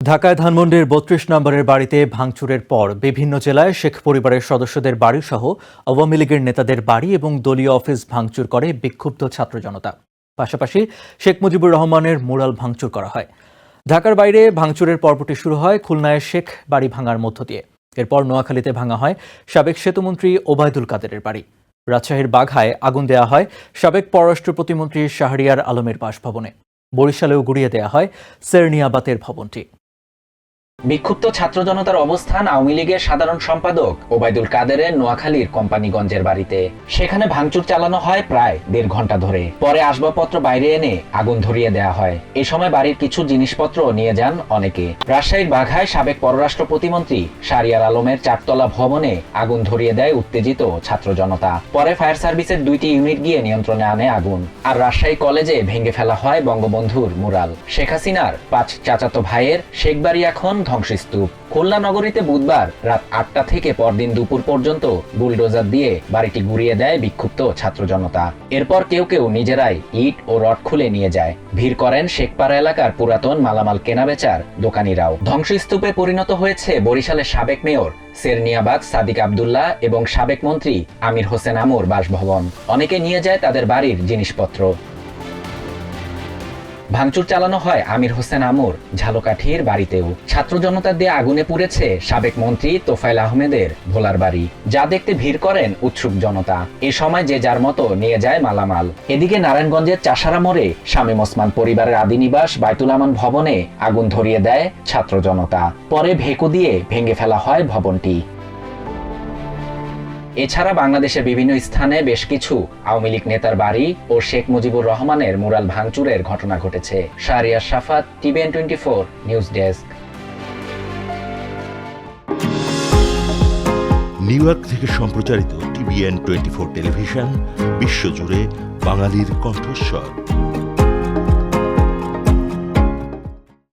ঢাকায় ধানমন্ডির বত্রিশ নম্বরের বাড়িতে ভাঙচুরের পর বিভিন্ন জেলায় শেখ পরিবারের সদস্যদের বাড়ি সহ আওয়ামী লীগের নেতাদের বাড়ি এবং দলীয় অফিস ভাঙচুর করে বিক্ষুব্ধ ছাত্র জনতা। পাশাপাশি শেখ মুজিবুর রহমানের মুরাল ভাঙচুর করা হয়। ঢাকার বাইরে ভাঙচুরের পর্বটি শুরু হয় খুলনায় শেখ বাড়ি ভাঙার মধ্য দিয়ে। এরপর নোয়াখালীতে ভাঙা হয় সাবেক সেতুমন্ত্রী ওবায়দুল কাদেরের বাড়ি। রাজশাহীর বাঘায় আগুন দেয়া হয় সাবেক পররাষ্ট্র প্রতিমন্ত্রী শাহরিয়ার আলমের বাসভবনে। বরিশালেও গুড়িয়ে দেয়া হয় সেরনিয়াবাতের ভবনটি। বিক্ষুব্ধ ছাত্র জনতার অবস্থান আওয়ামী লীগের সাধারণ সম্পাদক ওবায়দুল কাদেরের নোয়াখালীর কোম্পানিগঞ্জের বাড়িতে। সেখানে ভাঙচুর চালানো হয় প্রায় দেড় ঘণ্টা ধরে। পরে আসবাবপত্র বাইরে এনে আগুন ধরিয়ে দেওয়া হয়। এ সময় বাড়ির কিছু জিনিসপত্র নিয়ে যান অনেকে। রাজশাহীর বাঘায় সাবেক পররাষ্ট্র প্রতিমন্ত্রী শারিয়ার আলমের চারতলা ভবনে আগুন ধরিয়ে দেয় উত্তেজিত ছাত্র জনতা। পরে ফায়ার সার্ভিসের দুইটি ইউনিট গিয়ে নিয়ন্ত্রণে আনে আগুন। আর রাজশাহী কলেজে ভেঙে ফেলা হয় বঙ্গবন্ধুর মুরাল। শেখ হাসিনার পাঁচ চাচাতো ভাইয়ের শেখবাড়ি এখন ধ্বংসস্তূপ। খুলনা নগরীতে বুধবার রাত আটটা থেকে পরদিন দুপুর পর্যন্ত বুলডোজার দিয়ে বাড়িটি গুড়িয়ে দেয় বিক্ষুব্ধ ছাত্র জনতা। এরপর কেউ কেউ নিজেরাই ইট ও রড খুলে নিয়ে যায়। ভিড় করেন শেখপাড়া এলাকার পুরাতন মালামাল কেনাবেচার দোকানিরাও। ধ্বংসস্তূপে পরিণত হয়েছে বরিশালের সাবেক মেয়র সেরনিয়াবাগ সাদিক আবদুল্লাহ এবং সাবেক মন্ত্রী আমির হোসেন আমর বাসভবন। অনেকে নিয়ে যায় তাদের বাড়ির জিনিসপত্র। ভাঙচুর চালানো হয় আমির হোসেন আমর। ঝালকাঠির বাড়িতেও ছাত্র জনতার দিয়ে আগুনে পুড়েছে সাবেক মন্ত্রী তোফাইল আহমেদের ভোলার বাড়ি। যা দেখতে ভিড় করেন উৎসুক জনতা। এ সময় যে যার মতো নিয়ে যায় মালামাল। এদিকে নারায়ণগঞ্জের চাষারা মোড়ে শামীম ওসমান পরিবারের আদি নিবাস বাইতুল ভবনে আগুন ধরিয়ে দেয় ছাত্র জনতা পরে ভেকু দিয়ে ভেঙে ফেলা হয় ভবনটি। এছাড়া বাংলাদেশের বিভিন্ন স্থানে বেশ কিছু আওয়ামী লীগ নেতার বাড়ি ও শেখ মুজিবুর রহমানের মুরাল ভাঙচুরের ঘটনা ঘটেছে। Shahriar Safat TVN twenty four, news desk. New York থেকে সম্প্রচারিত টিভিএন টোয়েন্টি ফোর টেলিভিশন, বিশ্বজুড়ে বাঙালির কণ্ঠস্বর।